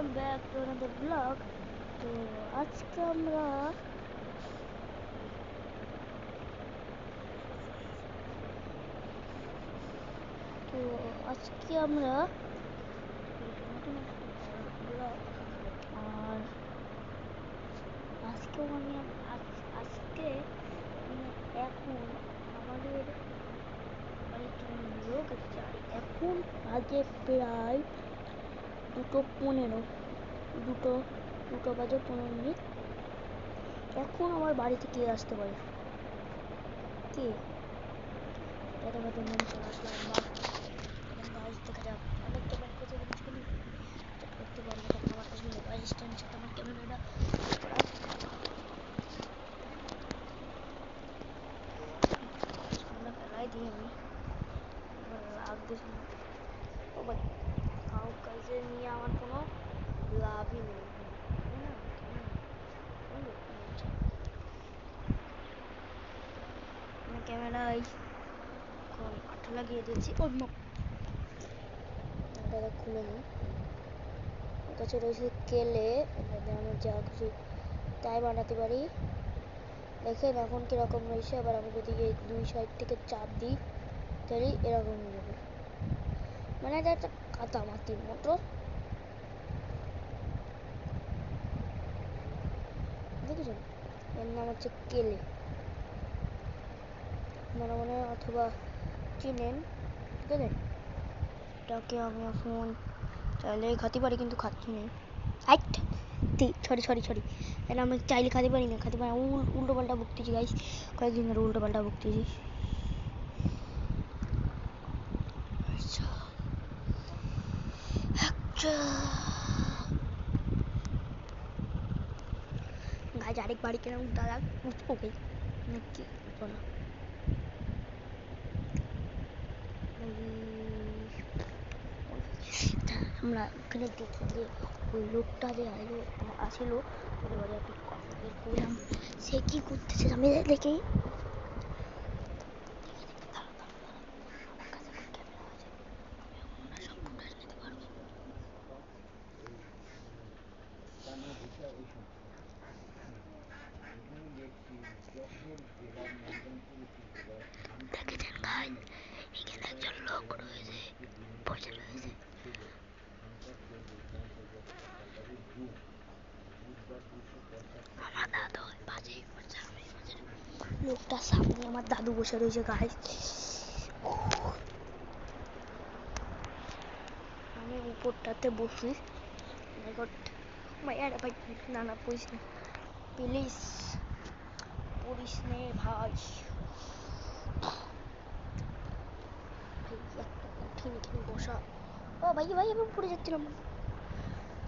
Welcome back to another blog তো আজকে আমরা তো আজকে আমরা আর আজকে মানে আজ- আজকে মানে এখন আমাদের লোক আর এখন বাজে প্রায় দুটো পনেরো, দুটো দুটো বাজে পনেরো মিনিট। এখন আমার বাড়িতে কে আসতে পারে। কে? দেখার জন্য চলে আমার গাছ দেখা যাক অনেক কমেন্ট করতে জিনিস কিন্তু করতে পারব তখন আমার কাছে মোবাইল স্ট্যান্ড সাথে আমার ক্যামেরাটা আমরা ফেলাই দিই আমি আমার লাগতেছে না ও ভাই কাউ কাজে নিয়ে আমার কোনো লাভই নেই তাই না? কেন? কেন দেখতে হচ্ছে? আমি ক্যামেরায় এখন আঠা লাগিয়ে দিয়েছি। ওই এটা খুলে নিই কাছে রয়েছে কেলে এটাতে আমি যা কিছু তাই বানাতে পারি। দেখেন এখন কীরকম রয়েছে, আবার আমি যদি এই দুই সাইড থেকে চাপ দিই, তাহলে এরকম হয়ে যাবে। মানে এটা একটা কাদা মাটির মতো। দেখেছেন? এর নাম হচ্ছে কেলে। মনে মনে অথবা চিনেন ঠিক আছে? এটাকে আমি এখন চাইলে খাতে পারি কিন্তু খাচ্ছি না। আইট! সরি সরি সরি এটা আমি চাইলে খাতে পারি না, খাতে পারি উল, উল্টো পাল্টা বকতেছি গাইস কয়েকদিন ধরে উল্টো পাল্টা বকতেছি। আচ্ছা। আচ্ছা। গাছ আরেক বাড়ি কেন দাদা উঠবো নাকি না। আমরা ওখানে দেখি যে ওই লোকটা যে আইলো আসিল করলাম সে কি করতেছে আমি দেখি দেখেছেন ভাই এখানে একজন লোক রয়েছে বসে রয়েছে আমার দাদু ওই পাশেই বসে, আমি বসে রয়েছি। লোকটার সামনে আমার দাদু বসে রয়েছে গায়ে আমি উপরটাতে বসি। ভাইয়ারে ভাই, না না পড়িস না প্লিজ পড়িস নে ভাই। ভাই কঠিন বসা। ও, ভাই ভাই, আমি পড়ে যাচ্ছিলাম।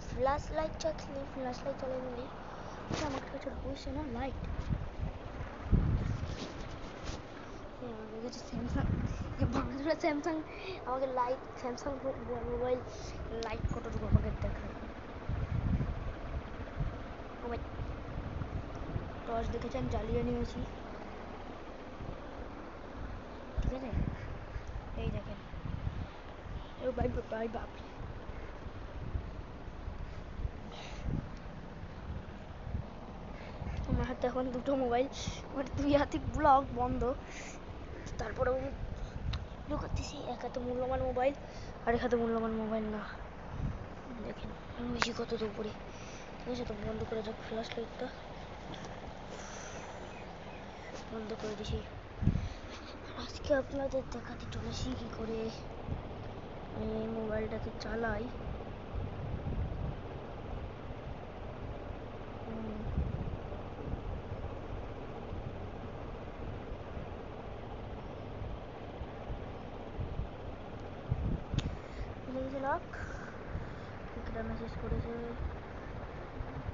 ফ্ল্যাশ লাইট চাচ্ছিলি ফ্ল্যাশ লাইট চালিয়ে নিলি আমার কাছে না লাইট আমাদের কাছে স্যামসাং বাংলাদেশের স্যামসাং আমাকে লাইট স্যামসাং মোবাইল লাইট কতটুকু আমাকে ভাই টর্চ দেখেছেন জ্বালিয়ে নিয়েছি। ঠিক আছে? এই দেখেন। ও ভাই বাপ আমার হাতে এখন দুটো মোবাইল আমার দুই হাতে ব্লগ বন্ধ। তারপরে আমি ঢুকাতেছি এক হাতে মূল্যবান মোবাইল আর এক হাতে মূল্যবান মোবাইল না। দেখেন বেশি কত উপরে ঠিক আছে, তো বন্ধ করে যাক ফ্ল্যাশ লাইটটা বন্ধ করে দিছি। আজকে আপনাদের দেখাতে চলেছি কি করে আমি এই মোবাইলটাকে চালাই। করেছে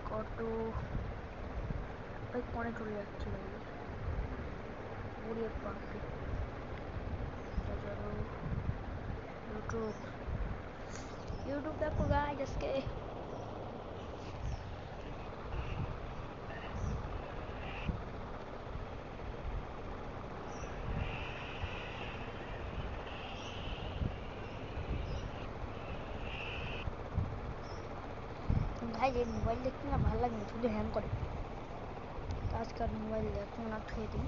কত ভাই পরে চলে যাচ্ছে ভাই উড়িয়ে বাপরে হাজারো ইউটিউব ইউটিউব দেখো গাইজ আজকে ভাই যে মোবাইল দেখতে না ভালো লাগে না শুধু হ্যাং করে। আজকাল মোবাইল এখন না থুয়ে দিই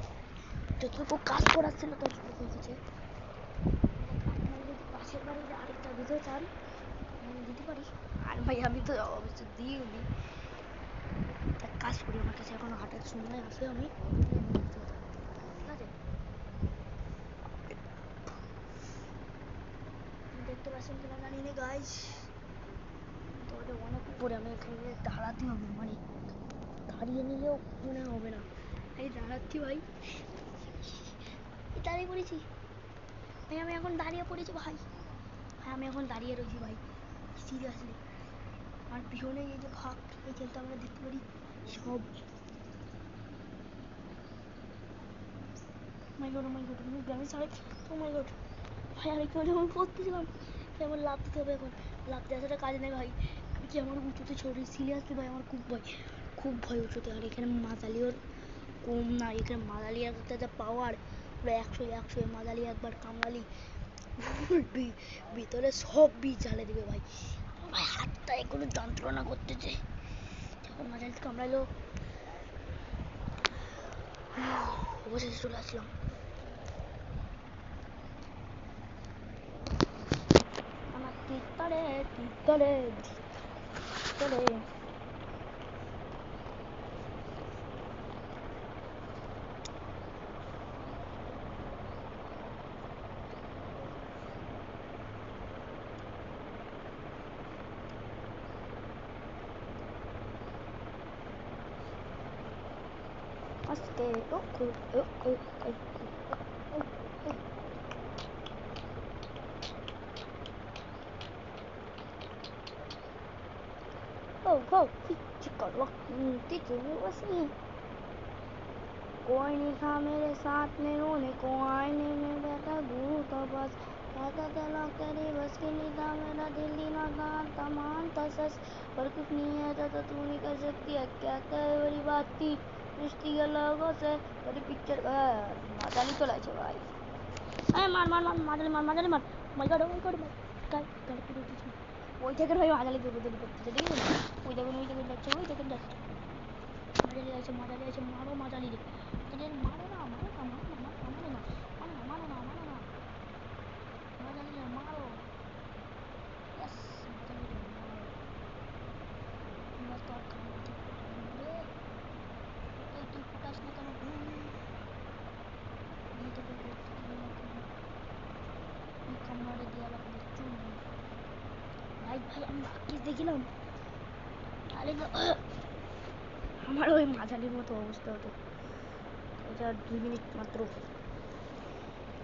যতটুকু কাজ করার ছিল ততটুকু যদি পাশের বাড়ির আরেকটা ভিডিও চান দিতে পারি। আর ভাই, আমি তো অবশ্য দিই এক কাজ করি, আমার কাছে এখনও হাটের সময় আছে আমি। ঠিক আছে? দেখতে পাচ্ছেন কিনা জানি না গাইস তোমাদের অনেক উপরে, আমি এখানে দাঁড়াতে হবে মানে দাঁড়িয়ে নিলেও মনে হবে না। এই দাঁড়াচ্ছি ভাই। দাঁড়িয়ে পড়েছি। ভাই, আমি এখন দাঁড়িয়ে পড়েছি, ভাই। ভাই, আমি এখন দাঁড়িয়ে রয়েছি, ভাই। সিরিয়াসলি আমার পিছনে এই যে ফাঁক, এই খেলতে আমরা দেখতে পারি সব। মাই গড মাই গড আমি গ্রামে ও মাই গড ভাই, আমি পড়তেছিলাম। ভাই, আমার লাভ দিতে হবে এখন। লাভ দেওয়া কাজ নেই, ভাই। কি আমার উঁচুতে ছড়ি সিরিয়াসলি ভাই, আমার খুব ভয় খুব ভয় উঁচুতে। আর এখানে মাজালিও কম না, এখানে মাদালি একটা যা পাওয়ার পুরো একশো একশো মাদালি, একবার কামড়ালি ভিতরে সব বীজ জ্বালে দিবে ভাই। ভাই হাতটা এগুলো যন্ত্রণা করতেছে। যখন মাদালি কামড়ালো। অবশেষে চলে আসলাম। আমার তিতরে তিতরে ことで。そしておこおこ Oh, oh, चिकन वक्ती वसी कोई नहीं था मेरे साथ में रोने को आईने में बैठा गुरु का बस। कहता चला तेरी बस की नहीं था मेरा दिल ही ना था तमाम था सच पर कुछ नहीं है था तो तू नहीं कर सकती। क्या क्या बड़ी बात थी। रिश्ती के लोगों से। बड़ी पिक्चर माता नहीं तो लाइए भाई अरे मार मार मार मार मार मार मार मार। मार मार काय काय पुढे तुझी ওই থেকে ভাই মাজালি দৌড়ে দৌড়ে করতেছে ঠিক আছে ওই দেখুন ওই দেখুন যাচ্ছে ওই দেখুন যাচ্ছে মাজালি আছে মাজালি আছে মারো মাজালি রে মারো না মারো না মারো না মারো না মারো না মারো না মারো না মারো না মাজালি রে মারো ইয়াস মাজালি রে মারো এবার তো আর কামড়াতে পারব না রে এই তুই ফুটাস না কেন হুম এই তো তোকে এই কামড়ারে দেওয়া লাগবে চুল দেখিলাম। তাহলে আমার ওই মাঝালির মতো অবস্থা হতো। এটা দুই মিনিট মাত্র।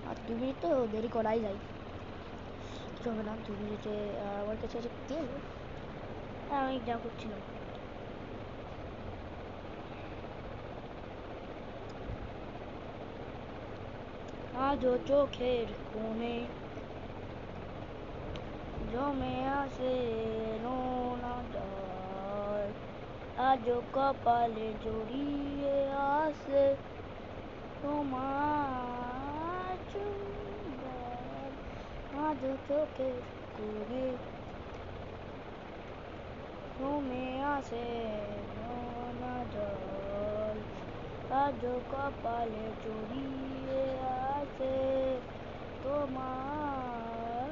আর মিনিট তো দেরি করাই যায়। কিছু হবে না মিনিটে আমার কাছে আছে তেল হ্যাঁ আমি যা করছিলাম। আজও চোখের কোণে জমে আসে নোনা জল আজও কপালে জড়িয়ে আসে তোমার চুম্বন। আজও চোখের কোণে জমে আসে নোনা জল আজও কপালে জড়িয়ে আসে তোমার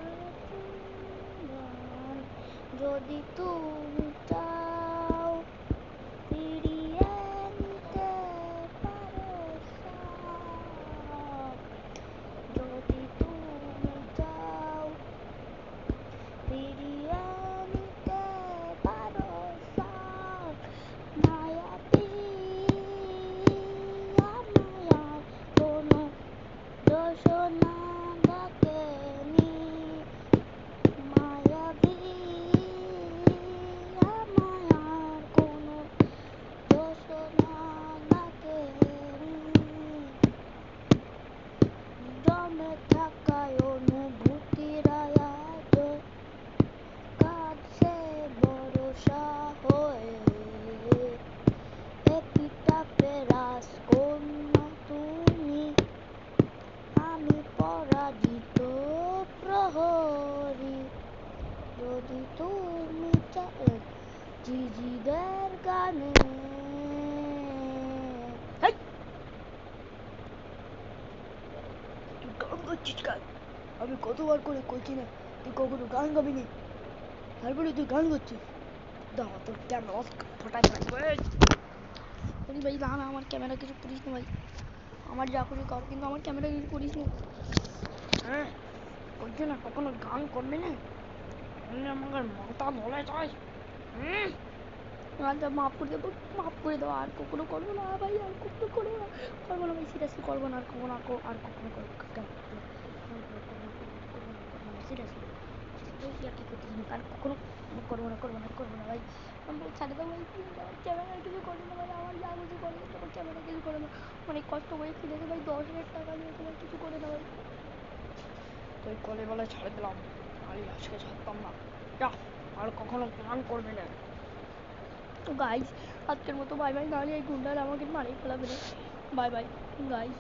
চুম্বন যদি তুমি চাও ফিরিয়ে নিতে পারো সব। যদি তুমি চাও ফিরিয়ে নিতে পারো সব। মায়াবী মায়ার কোনো দোষ না ডাকেনি মায়াবী আমার ঝিঝিদের গানে হেই! তুই কেন আমি কতবার করে কইছি না তুই কখনো গান গাবি নি তারপরে তুই গান করছিস দাঁড়া, তোর ক্যামেরা ফোটাই ভাই না আমার ক্যামেরা কিছু করিস না ভাই। আমার যা খুশি কর, কিন্তু আমার ক্যামেরা কিছু করিস না। হ্যাঁ করছে না কখনো গান করবে না? আমাকে মাথা ধরে যায় হুম? আচ্ছা মাফ করে দেবো, মাফ করে দেবো, আর কখনো করব না ভাই, আর কখনো করব না। করব না ভাই সিরিয়াসলি করব না, আর কখনো আর কখনো করব সিরিয়াসলি আর কি আর কখনো করব না করব না করব না ভাই। আমি বল ছাড়ে দাও ভাই ক্যামেরা কিছু করে না ভাই আমার যা কিছু করে তোমার ক্যামেরা কিছু করে না অনেক কষ্ট করে কিনেছে ভাই দশ হাজার টাকা দিয়ে তোমার কিছু করে না ভাই ছাড়ে দিলাম। আমি আজকে ছাড়তাম না। যা আর কখনো প্ল্যান করবে না। তো গাইজ আজকের মতো বাই বাই নাহলে এই গুন্ডার আমাকে মারিয়ে ফেলাবে বাই বাই গাইজ